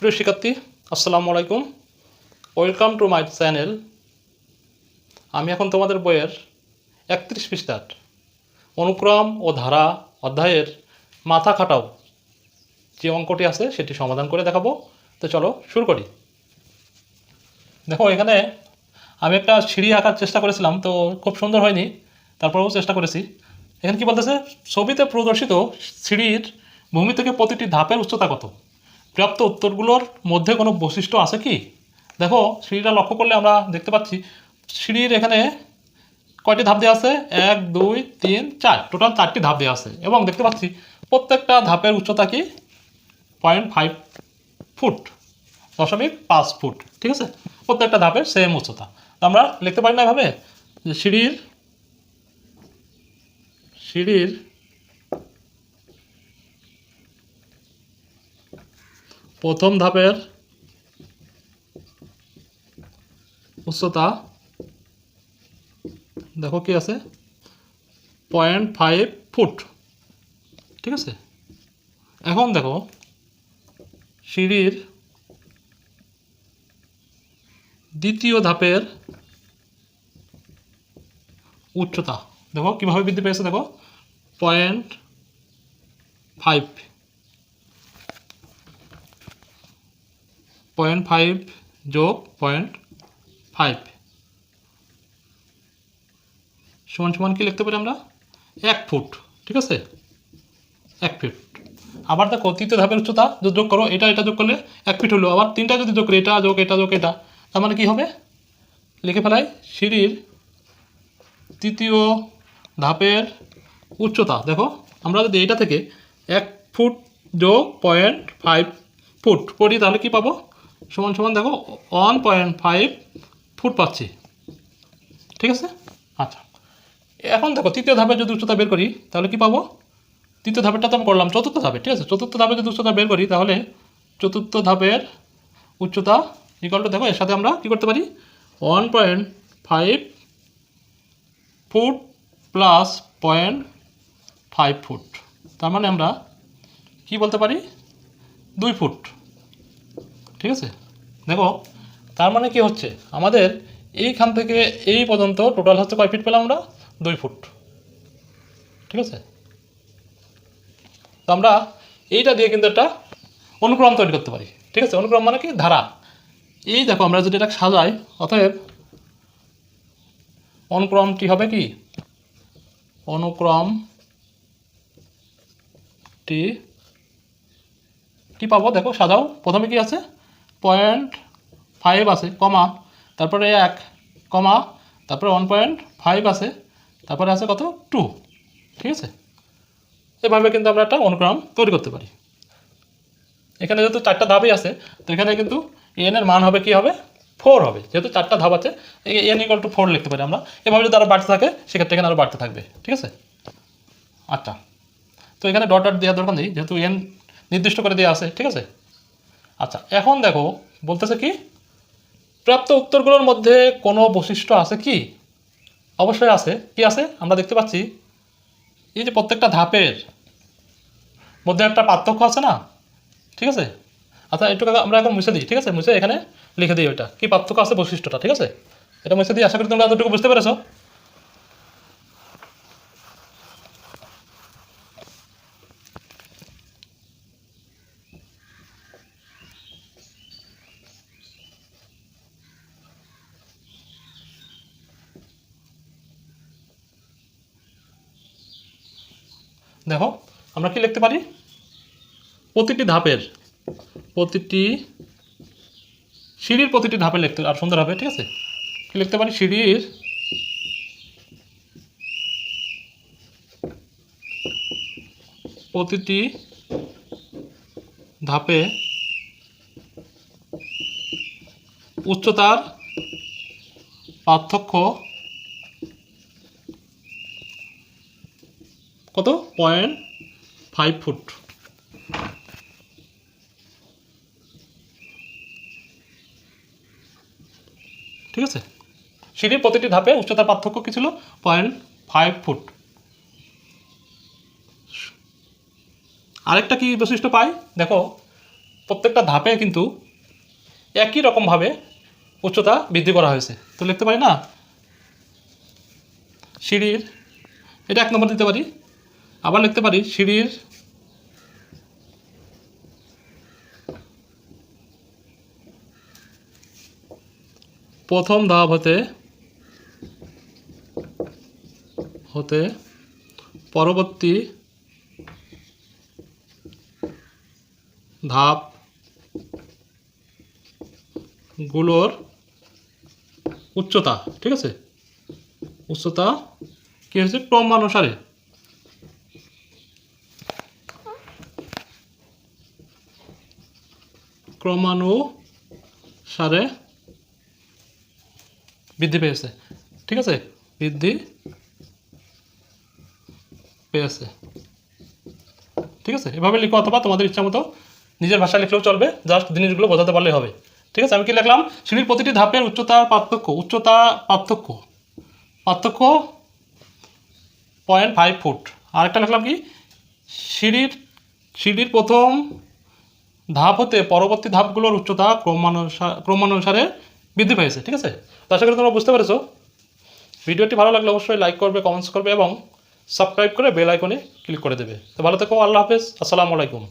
প্রিয় শিক্ষার্থী, আসসালামু আলাইকুম। ওয়েলকাম টু মাই চ্যানেল আমি এখন তোমাদের বইয়ের একত্রিশ পৃষ্ঠার অনুক্রম ও ধারা অধ্যায়ের মাথা খাটাও যে অঙ্কটি আছে সেটি সমাধান করে দেখাবো। তো চলো শুরু করি। দেখো, এখানে আমি একটা সিঁড়ি আঁকার চেষ্টা করেছিলাম, তো খুব সুন্দর হয়নি, তারপরেও চেষ্টা করেছি। এখানে কি বলতেছে? ছবিতে প্রদর্শিত সিঁড়ির ভূমি থেকে প্রতিটি ধাপের উচ্চতা কত? প্রাপ্ত উত্তরগুলোর মধ্যে কোনো বৈশিষ্ট্য আছে কি? দেখো, সিঁড়িটা লক্ষ্য করলে আমরা দেখতে পাচ্ছি, সিঁড়ির এখানে কয়টি ধাপ দেওয়া আছে? এক, দুই, তিন, চার। টোটাল চারটি ধাপ দেওয়া আছে। এবং দেখতে পাচ্ছি, প্রত্যেকটা ধাপের উচ্চতা কি? পয়েন্ট ফাইভ ফুট দশমিক পাঁচ ফুট ঠিক আছে? প্রত্যেকটা ধাপের সেম উচ্চতা। তো আমরা লিখতে পারি না এভাবে? যে সিঁড়ির সিঁড়ির প্রথম ধাপের উচ্চতা। দেখো কি আছে? Point five foot. ঠিক আছে? এখন দেখো, সিঁড়ির দ্বিতীয় ধাপের উচ্চতা। দেখো কীভাবে বৃদ্ধি পেয়েছে, দেখো? Point five. পয়েন্ট ফাইভ যোগ পয়েন্ট ফাইভ। সমান সমান কি লিখতে পারি আমরা? এক ফুট, ঠিক আছে? এক ফিট। আবার দেখো, তৃতীয় ধাপের উচ্চতা যদি যোগ করো, এটা এটা যোগ করলে এক ফিট হলো। আবার তিনটা যদি যোগ করি, এটা যোগ এটা যোগ, এটা, তার মানে কি হবে? লিখে ফেলাই, সিঁড়ির তৃতীয় ধাপের উচ্চতা। দেখো, আমরা যদি এইটা থেকে এক ফুট যোগ পয়েন্ট ফাইভ ফুট করি তাহলে কি পাবো? সমান সমান দেখো ওয়ান পয়েন্ট ফাইভ ফুট পাচ্ছি। ঠিক আছে? আচ্ছা। এখন দেখো তৃতীয় ধাপে যদি উচ্চতা বের করি, তাহলে কি পাবো? তৃতীয় ধাপেরটা তো আমি করলাম, চতুর্থ ধাপে, ঠিক আছে? চতুর্থ ধাপে যদি উচ্চতা বের করি, তাহলে চতুর্থ ধাপের উচ্চতা ইকাল টু দেখো, এর সাথে আমরা কী করতে পারি? One point five foot plus point five foot তার মানে আমরা কি বলতে পারি? দুই ফুট ঠিক আছে? দেখো, তার মানে কি হচ্ছে? আমাদের এইখান থেকে এই পর্যন্ত টোটাল হচ্ছে কয় ফিট পেলাম আমরা? দুই ফুট ঠিক আছে? তো আমরা এইটা দিয়ে কিন্তু একটা অনুক্রম তৈরি করতে পারি। ঠিক আছে? অনুক্রম মানে কি? ধারা। এই দেখো, আমরা যদি এটা সাজাই, অতএব অনুক্রমটি হবে কি? অনুক্রমটি কি পাবো? দেখো, সাজাও। প্রথমে কি আছে? পয়েন্ট ফাইভ আছে, কমা, তারপরে এক, কমা, তারপরে ওয়ান পয়েন্ট ফাইভ আছে, তারপরে আছে কত? টু ঠিক আছে? এভাবে কিন্তু আমরা একটা অনুক্রম তৈরি করতে পারি। এখানে যেহেতু চারটা ধাপই আছে, তো এখানে কিন্তু এন এর মান হবে কি হবে? ফোর হবে। যেহেতু চারটা ধাপ আছে এন ইকাল টু ফোর লিখতে পারি আমরা। এভাবে যদি আরও বাড়তে থাকে, সেক্ষেত্রে এখানে আরও বাড়তে থাকবে, ঠিক আছে? আচ্ছা। তো এখানে ডট ডট দেওয়ার দরকার নেই, যেহেতু এন নির্দিষ্ট করে দেওয়া আছে, ঠিক আছে? আচ্ছা এখন দেখো, বলতেছে কি? প্রাপ্ত উত্তরগুলোর মধ্যে কোনো বৈশিষ্ট্য আছে কি? অবশ্যই আছে। কি আছে? আমরা দেখতে পাচ্ছি, এই যে প্রত্যেকটা ধাপের মধ্যে একটা পার্থক্য আছে না? ঠিক আছে? আচ্ছা একটু আমরা এখন মুছে দিই, ঠিক আছে? মুছে এখানে লিখে দিই ওইটা। কী পার্থক্য আছে বৈশিষ্ট্যটা, ঠিক আছে? এটা মুছে দিই, আশা করি তোমরা এতটুকু বুঝতে পেরেছ। দেখো, আমরা কি লিখতে পারি? প্রতিটি ধাপের, প্রতিটি সিঁড়ির প্রতিটি ধাপে লিখতে, আর সুন্দর হবে, ঠিক আছে? কি লিখতে পারি? সিঁড়ির প্রতিটি ধাপে উচ্চতার পার্থক্য কত? Point five foot. ঠিক আছে? সিঁড়ির প্রতিটি ধাপে উচ্চতার পার্থক্য কী ছিল? Point five foot. আরেকটা কি বৈশিষ্ট্য পাই? দেখো, প্রত্যেকটা ধাপে কিন্তু একই রকমভাবে উচ্চতা বৃদ্ধি করা হয়েছে। তো লিখতে পারি না? সিঁড়ির, এটা এক নম্বর দিতে পারি। আবার লিখতে পারি, সিঁড়ির প্রথম ধাপ হতে হতে পরবর্তী ধাপগুলোর উচ্চতা, ঠিক আছে? উচ্চতা কি হচ্ছে? ক্রমানুসারে ক্রমানুসারে বৃদ্ধি পেয়েছে। ঠিক আছে? বৃদ্ধি পেয়েছে। ঠিক আছে? এভাবে লিখো অথবা তোমাদের ইচ্ছা মতো নিজের ভাষায় লিখলেও চলবে। জাস্ট জিনিসগুলো বোঝাতে পারলে হবে। ঠিক আছে? আমি কি লিখলাম? সিঁড়ির প্রতিটি ধাপের উচ্চতার পার্থক্য, উচ্চতা পার্থক্য পার্থক্য পয়েন্ট ফাইভ ফুট আরেকটা লিখলাম কি? সিঁড়ির সিঁড়ির প্রথম ধাপ হতে পরবর্তী ধাপগুলোর উচ্চতা ক্রমানুসার ক্রমানুসারে বৃদ্ধি পেয়েছে, ঠিক আছে? তো আশা করি তোমরা বুঝতে পেরেছ। ভিডিওটি ভালো লাগলে অবশ্যই লাইক করবে কমেন্টস করবে এবং সাবস্ক্রাইব করে বেল আইকনে ক্লিক করে দেবে। তো ভালো থেকো, আল্লাহ হাফেজ। আসসালামু আলাইকুম।